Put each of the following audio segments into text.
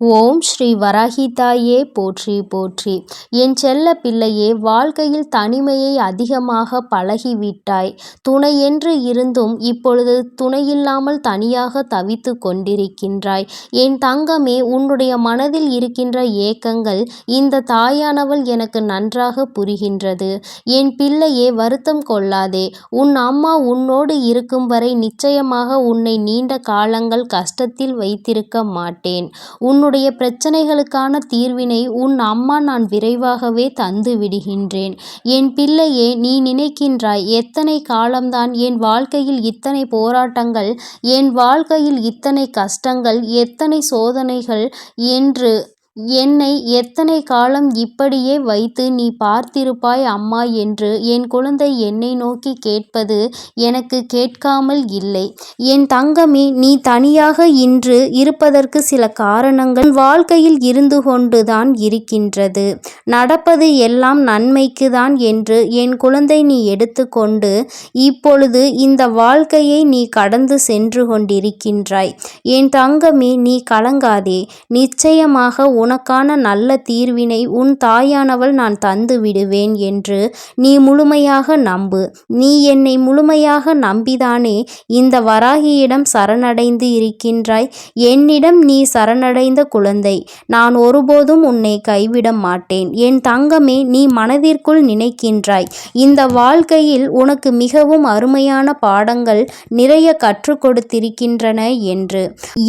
ஓம் ஸ்ரீ வராகிதாயே போற்றி போற்றி. என் செல்ல பிள்ளையே வாழ்க்கையில் தனிமையை அதிகமாக பழகிவிட்டாய். துணையென்று இருந்தும் இப்பொழுது துணையில்லாமல் தனியாக தவித்து கொண்டிருக்கின்றாய். என் தங்கமே உன்னுடைய மனதில் இருக்கின்ற ஏக்கங்கள் இந்த தாயானவள் எனக்கு நன்றாக புரிகின்றது. என் பிள்ளையே வருத்தம் கொள்ளாதே. உன் அம்மா உன்னோடு இருக்கும் வரை நிச்சயமாக உன்னை நீண்ட காலங்கள் கஷ்டத்தில் வைத்திருக்க மாட்டேன். உன் உன்னுடைய பிரச்சனைகளுக்கான தீர்வினை உன் அம்மா நான் விரைவாகவே தந்து விடுகின்றேன். என் பிள்ளையே நீ நினைக்கின்றாய் எத்தனை காலம்தான் என் வாழ்க்கையில் இத்தனை போராட்டங்கள் என் வாழ்க்கையில் இத்தனை கஷ்டங்கள் எத்தனை சோதனைகள் என்று என்னை எத்தனை காலம் இப்படியே வைத்து நீ பார்த்திருப்பாய் அம்மா என்று என் குழந்தை என்னை நோக்கி கேட்பது எனக்கு கேட்காமல் இல்லை. என் தங்கமே நீ தனியாக இன்று இருப்பதற்கு சில காரணங்கள் வாழ்க்கையில் இருந்து கொண்டுதான் இருக்கின்றது. நடப்பது எல்லாம் நன்மைக்கு தான் என்று என் குழந்தை நீ எடுத்துக்கொண்டு இப்பொழுது இந்த வாழ்க்கையை நீ கடந்து சென்று கொண்டிருக்கின்றாய். என் தங்கமே நீ கலங்காதே. நிச்சயமாக உனக்கான நல்ல தீர்வினை உன் தாயானவள் நான் தந்து விடுவேன் என்று நீ முழுமையாக நம்பு. நீ என்னை முழுமையாக நம்பிதானே? இந்த வராகியிடம் சரணடைந்து இருக்கின்றாய். என்னிடம் நீ சரணடைந்த குழந்தை. நான் ஒருபோதும் உன்னை கைவிட மாட்டேன். என் தங்கமே நீ மனதிற்குள் நினைக்கின்றாய். இந்த வாழ்க்கையில் உனக்கு மிகவும் அருமையான பாடங்கள் நிறைய கற்றுக் கொடுத்திருக்கின்றன என்று.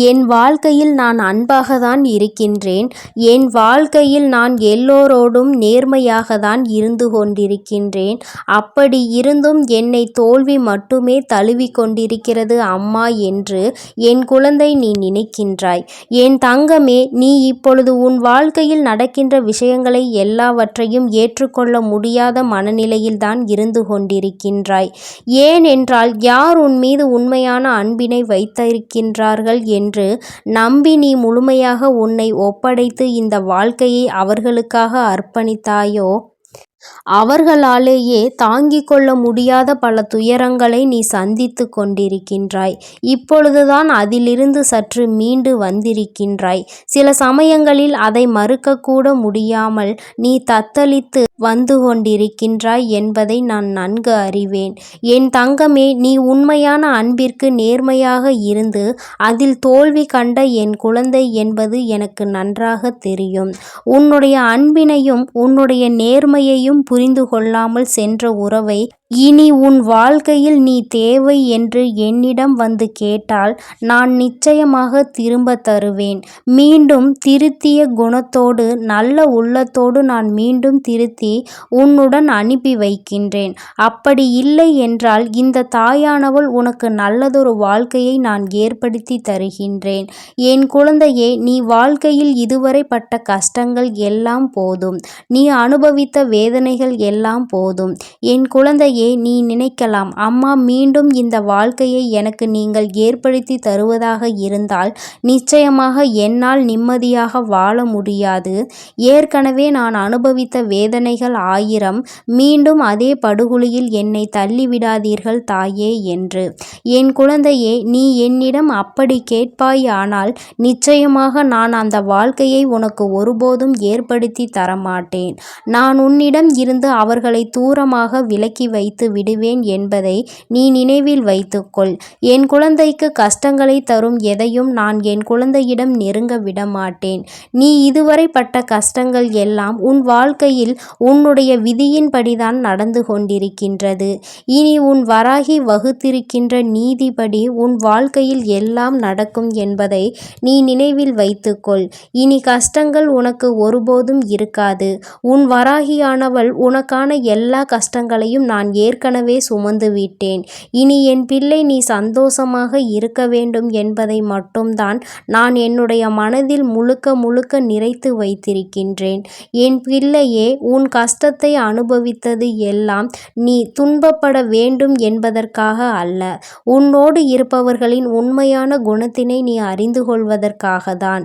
என் வாழ்க்கையில் நான் அன்பாக தான் இருக்கின்றேன். என் வாழ்க்கையில் நான் எல்லோரோடும் நேர்மையாக தான் இருந்து கொண்டிருக்கின்றேன். அப்படி இருந்தும் என்னை தோல்வி மட்டுமே தழுவி கொண்டிருக்கிறது அம்மா என்று என் குழந்தை நீ நினைக்கின்றாய். என் தங்கமே நீ இப்பொழுது உன் வாழ்க்கையில் நடக்கின்ற விஷயங்களை எல்லாவற்றையும் ஏற்றுக்கொள்ள முடியாத மனநிலையில் தான் இருந்து கொண்டிருக்கின்றாய். ஏனென்றால் யார் உன் மீது உண்மையான அன்பினை வைத்திருக்கின்றார்கள் என்று நம்பி நீ முழுமையாக உன்னை ஒப்படைத்து இந்த வாழ்க்கையை அவர்களுக்காக அர்ப்பணித்தாயோ? அவர்களாலேயே தாங்கிக் கொள்ள முடியாத பல துயரங்களை நீ சந்தித்து கொண்டிருக்கின்றாய். இப்பொழுதுதான் அதிலிருந்து சற்று மீண்டு வந்திருக்கின்றாய். சில சமயங்களில் அதை மறுக்கக்கூட முடியாமல் நீ தத்தளித்து வந்து கொண்டிருக்கின்றாய் என்பதை நான் நன்கு அறிவேன். என் தங்கமே நீ உண்மையான அன்பிற்கு நேர்மையாக இருந்து அதில் தோல்வி கண்ட என் குழந்தை என்பது எனக்கு நன்றாக தெரியும். உன்னுடைய அன்பினையும் உன்னுடைய நேர்மையையும் புரிந்து கொள்ளாமல் சென்ற உறவை இனி உன் வாழ்க்கையில் நீ தேவை என்று என்னிடம் வந்து கேட்டால் நான் நிச்சயமாக திரும்ப தருவேன். மீண்டும் திருத்திய குணத்தோடு நல்ல உள்ளத்தோடு நான் மீண்டும் திருத்தி உன்னுடன் அனுப்பி வைக்கின்றேன். அப்படி இல்லை என்றால் இந்த தாயானவள் உனக்கு நல்லதொரு வாழ்க்கையை நான் ஏற்படுத்தி தருகின்றேன். என் குழந்தையே நீ வாழ்க்கையில் இதுவரை பட்ட கஷ்டங்கள் எல்லாம் போதும். நீ அனுபவித்த வேத வேதனைகள் எல்லாம் போதும். என் குழந்தையை நீ நினைக்கலாம். அம்மா மீண்டும் இந்த வாழ்க்கையை எனக்கு நீங்கள் ஏற்படுத்தி தருவதாக இருந்தால் நிச்சயமாக என்னால் நிம்மதியாக வாழ முடியாது. ஏற்கனவே நான் அனுபவித்த வேதனைகள் ஆயிரம். மீண்டும் அதே படுகொலியில் என்னை தள்ளிவிடாதீர்கள் தாயே என்று. என் குழந்தையே நீ என்னிடம் அப்படி கேட்பாயானால் நிச்சயமாக நான் அந்த வாழ்க்கையை உனக்கு ஒருபோதும் ஏற்படுத்தி தரமாட்டேன். நான் உன்னிடம் இருந்து அவர்களை தூரமாக விலக்கி வைத்து விடுவேன் என்பதை நீ நினைவில் வைத்துக்கொள். என் குழந்தைக்கு கஷ்டங்களை தரும் எதையும் நான் என் குழந்தையிடம் நெருங்க விடமாட்டேன். நீ இதுவரை பட்ட கஷ்டங்கள் எல்லாம் உன் வாழ்க்கையில் உன்னுடைய விதியின்படிதான் நடந்து கொண்டிருக்கின்றது. இனி உன் வராகி வகுத்திருக்கின்ற நீதிபடி உன் வாழ்க்கையில் எல்லாம் நடக்கும் என்பதை நீ நினைவில் வைத்துக்கொள். இனி கஷ்டங்கள் உனக்கு ஒருபோதும் இருக்காது. உன் வராகியானவள் உனக்கான எல்லா கஷ்டங்களையும் நான் ஏற்கனவே சுமந்து விட்டேன். இனி என் பிள்ளை நீ சந்தோஷமாக இருக்க வேண்டும் என்பதை மட்டும்தான் நான் என்னுடைய மனதில் முழுக்க முழுக்க நிறைத்து வைத்திருக்கின்றேன். என் பிள்ளையே உன் கஷ்டத்தை அனுபவித்தது எல்லாம் நீ துன்பப்பட வேண்டும் என்பதற்காக அல்ல. உன்னோடு இருப்பவர்களின் உண்மையான குணத்தினை நீ அறிந்து கொள்வதற்காக தான்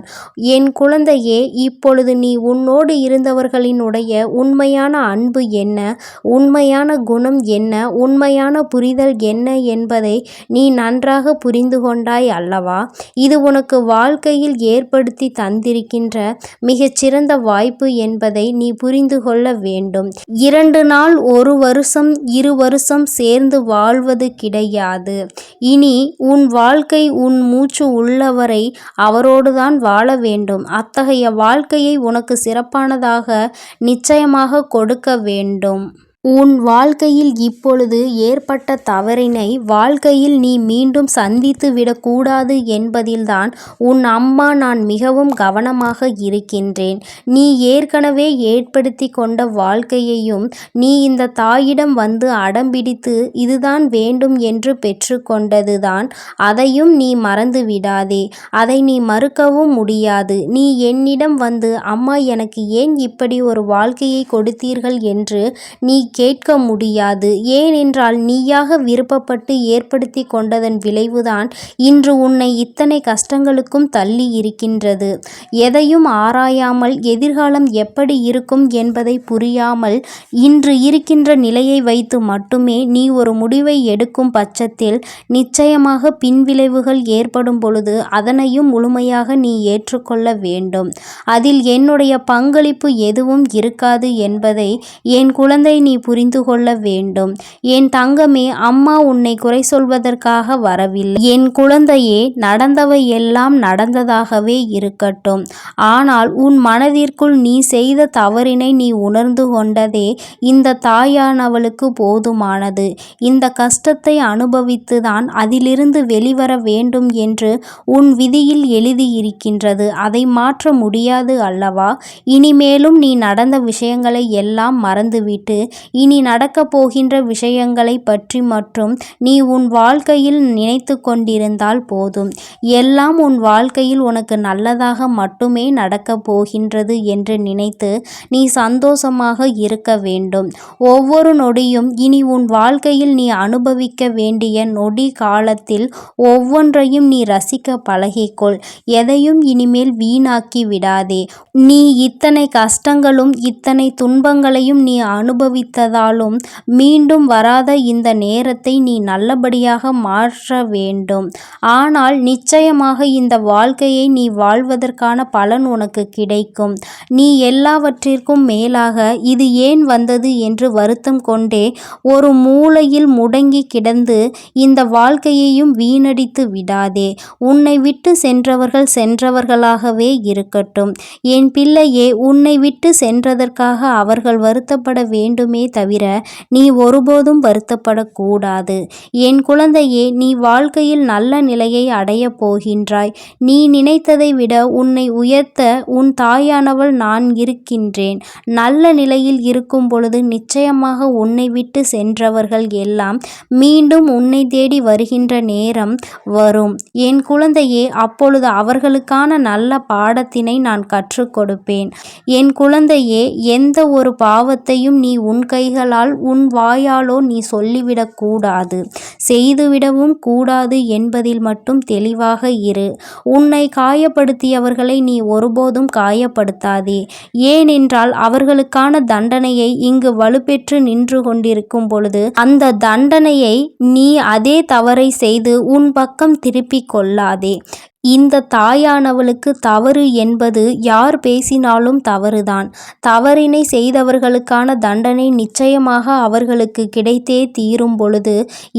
என் குழந்தையே இப்பொழுது நீ உன்னோடு இருந்தவர்களினுடைய உண்மையான அன்பு என்ன? உண்மையான குணம் என்ன? உண்மையான புரிதல் என்ன என்பதை நீ நன்றாக புரிந்து கொண்டாய் அல்லவா? இது உனக்கு வாழ்க்கையில் ஏற்படுத்தி தந்திருக்கின்ற மிகச்சிறந்த வாய்ப்பு என்பதை நீ புரிந்து கொள்ள வேண்டும். இரண்டு நாள் ஒரு வருஷம் இரு வருஷம் சேர்ந்து வாழ்வது கிடையாது. இனி உன் வாழ்க்கை உன் மூச்சு உள்ளவரை அவரோடுதான் வாழ வேண்டும். அத்தகைய வாழ்க்கையை உனக்கு சிறப்பானதாக நிச்சயமாக கொடுக்க வேண்டும். உன் வாழ்க்கையில் இப்பொழுது ஏற்பட்ட தவறினை வாழ்க்கையில் நீ மீண்டும் சந்தித்து விடக்கூடாது என்பதில்தான் உன் அம்மா நான் மிகவும் கவனமாக இருக்கின்றேன். நீ ஏற்கனவே ஏற்படுத்தி கொண்ட வாழ்க்கையையும் நீ இந்த தாயிடம் வந்து அடம்பிடித்து இதுதான் வேண்டும் என்று பெற்றுக்கொண்டதுதான் அதையும் நீ மறந்து விடாதே. அதை நீ மறுக்கவும் முடியாது. நீ என்னிடம் வந்து அம்மா எனக்கு ஏன் இப்படி ஒரு வாழ்க்கையை கொடுத்தீர்கள்? என்று நீ கேட்க முடியாது. ஏனென்றால் நீயாக விருப்பப்பட்டு ஏற்படுத்தி கொண்டதன் விளைவுதான் இன்று உன்னை இத்தனை கஷ்டங்களுக்கும் தள்ளி இருக்கின்றது. எதையும் ஆராயாமல் எதிர்காலம் எப்படி இருக்கும் என்பதை புரியாமல் இன்று இருக்கின்ற நிலையை வைத்து மட்டுமே நீ ஒரு முடிவை எடுக்கும் பட்சத்தில் நிச்சயமாக பின்விளைவுகள் ஏற்படும் பொழுது அதனையும் முழுமையாக நீ ஏற்றுக்கொள்ள வேண்டும். அதில் என்னுடைய பங்களிப்பு எதுவும் இருக்காது என்பதை என் குழந்தை நீ புரிந்து கொள்ள வேண்டும். என் தங்கமே அம்மா உன்னை குறை சொல்வதற்காக வரவில்லை. என் குழந்தையே நடந்தவை எல்லாம் நடந்ததாகவே இருக்கட்டும். ஆனால் உன் மனதிற்குள் நீ செய்த தவறினை நீ உணர்ந்து கொண்டதே இந்த தாயானவளுக்கு போதுமானது. இந்த கஷ்டத்தை அனுபவித்துதான் அதிலிருந்து வெளிவர வேண்டும் என்று உன் விதியில் எழுதியிருக்கின்றது. அதை மாற்ற முடியாது அல்லவா? இனிமேலும் நீ நடந்த விஷயங்களை எல்லாம் மறந்துவிட்டு இனி நடக்கப் போகின்ற விஷயங்களை பற்றி மற்றும் நீ உன் வாழ்க்கையில் நினைத்து கொண்டிருந்தால் போதும். எல்லாம் உன் வாழ்க்கையில் உனக்கு நல்லதாக மட்டுமே நடக்கப் போகின்றது என்று நினைத்து நீ சந்தோஷமாக இருக்க வேண்டும். ஒவ்வொரு நொடியும் இனி உன் வாழ்க்கையில் நீ அனுபவிக்க வேண்டிய நொடி காலத்தில் ஒவ்வொன்றையும் நீ ரசிக்க பழகிக்கொள். எதையும் இனிமேல் வீணாக்கி விடாதே. நீ இத்தனை கஷ்டங்களும் இத்தனை துன்பங்களையும் நீ அனுபவித்த இருந்ததாலும் மீண்டும் வராத இந்த நேரத்தை நீ நல்லபடியாக மாற்ற வேண்டும். ஆனால் நிச்சயமாக இந்த வாழ்க்கையை நீ வாழ்வதற்கான பலன் உனக்கு கிடைக்கும். நீ எல்லாவற்றிற்கும் மேலாக இது ஏன் வந்தது என்று வருத்தம் கொண்டே ஒரு மூலையில் முடங்கி கிடந்து இந்த வாழ்க்கையையும் வீணடித்து விடாதே. உன்னை விட்டு சென்றவர்கள் சென்றவர்களாகவே இருக்கட்டும். என் பிள்ளையே உன்னை விட்டு சென்றதற்காக அவர்கள் வருத்தப்பட வேண்டுமே தவிர தவிர நீ ஒருபோதும் வருத்தப்படக்கூடாது. என் குழந்தையே நீ வாழ்க்கையில் நல்ல நிலையை அடையப் போகின்றாய். நீ நினைத்ததை விட உன்னை உயர்த்த உன் தாயானவள் நான் இருக்கின்றேன். நல்ல நிலையில் இருக்கும் பொழுது நிச்சயமாக உன்னை விட்டு சென்றவர்கள் எல்லாம் மீண்டும் உன்னை தேடி வருகின்ற நேரம் வரும். என் குழந்தையே அப்பொழுது அவர்களுக்கான நல்ல பாடத்தினை நான் கற்றுக் கொடுப்பேன். என் குழந்தையே எந்த ஒரு பாவத்தையும் நீ உன் கைகளால் உன் வாயாலோ நீ சொல்லிவிடக் கூடாது. செய்துவிடவும் கூடாது என்பதில் மட்டும் தெளிவாக இரு. உன்னை காயப்படுத்தியவர்களை நீ ஒருபோதும் காயப்படுத்தாதே. ஏனென்றால் அவர்களுக்கான தண்டனையை இங்கு வலுப்பெற்று நின்று கொண்டிருக்கும் பொழுது அந்த தண்டனையை நீ அதே தவறை செய்து உன் பக்கம் திருப்பிக் கொள்ளாதே. இந்த தாயானவளுக்கு தவறு என்பது யார் பேசினாலும் தவறுதான். தவறினை செய்தவர்களுக்கான தண்டனை நிச்சயமாக அவர்களுக்கு கிடைத்தே தீரும் பொழுது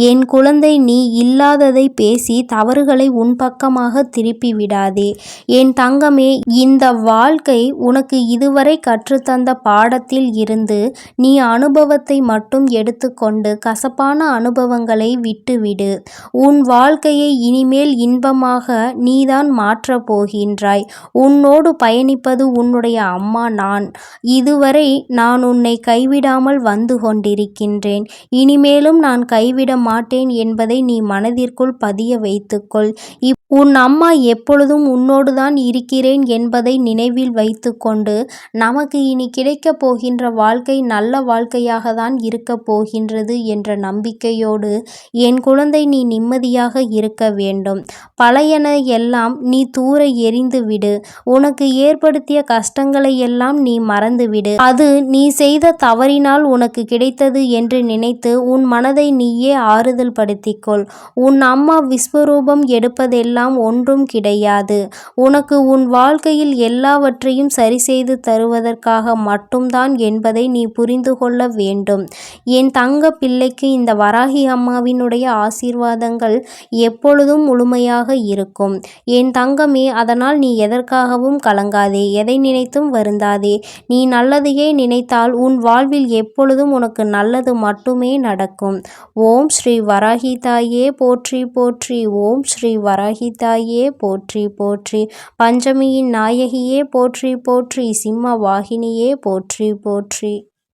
என் குழந்தை நீ இல்லாததை பேசி தவறுகளை உன் பக்கமாக திருப்பி விடாதே. என் தங்கமே இந்த வாழ்க்கை உனக்கு இதுவரை கற்றுத்தந்த பாடத்தில் இருந்து நீ அனுபவத்தை மட்டும் எடுத்துக்கொண்டு கசப்பான அனுபவங்களை விட்டுவிடு. உன் வாழ்க்கையை இனிமேல் இன்பமாக நீ நீதான் மாற்றப் போகின்றாய். உன்னோடு பயணிப்பது உன்னுடைய அம்மா நான். இதுவரை நான் உன்னை கைவிடாமல் வந்து கொண்டிருக்கின்றேன். இனிமேலும் நான் கைவிட மாட்டேன் என்பதை நீ மனதிற்குள் பதிய வைத்துக்கொள். உன் அம்மா எப்பொழுதும் உன்னோடு தான் இருக்கிறேன் என்பதை நினைவில் வைத்துக்கொண்டு நமக்கு இனி கிடைக்கப் போகின்ற வாழ்க்கை நல்ல வாழ்க்கையாக தான் இருக்கப் போகின்றது என்ற நம்பிக்கையோடு என் குழந்தை நீ நிம்மதியாக இருக்க வேண்டும். பழையன எல்லாம் எல்லாம் நீ தூர எறிந்து விடு. உனக்கு ஏற்படுத்திய கஷ்டங்களை எல்லாம் நீ மறந்துவிடு அது நீ செய்த தவறினால் உனக்கு கிடைத்தது என்று நினைத்து உன் மனதை நீயே ஆறுதல் படுத்திக்கொள். உன் அம்மா விஸ்வரூபம் எடுப்பதெல்லாம் ஒன்றும் கிடையாது. உனக்கு உன் வாழ்க்கையில் எல்லாவற்றையும் சரி செய்து தருவதற்காக மட்டும்தான் என்பதை நீ புரிந்து கொள்ள வேண்டும். என் தங்க பிள்ளைக்கு இந்த வராகி அம்மாவினுடைய ஆசீர்வாதங்கள் எப்பொழுதும் முழுமையாக இருக்கும். என் தங்கமே அதனால் நீ எதற்காகவும் கலங்காதே எதை நினைத்தும் வருந்தாதே. நீ நல்லதையே நினைத்தால் உன் வாழ்வில் எப்பொழுதும் உனக்கு நல்லது மட்டுமே நடக்கும். ஓம் ஸ்ரீ வராகி தாயே போற்றி போற்றி. ஓம் ஸ்ரீ வராகி தாயே போற்றி போற்றி. பஞ்சமியின் நாயகியே போற்றி போற்றி. சிம்ம வாகினியே போற்றி போற்றி.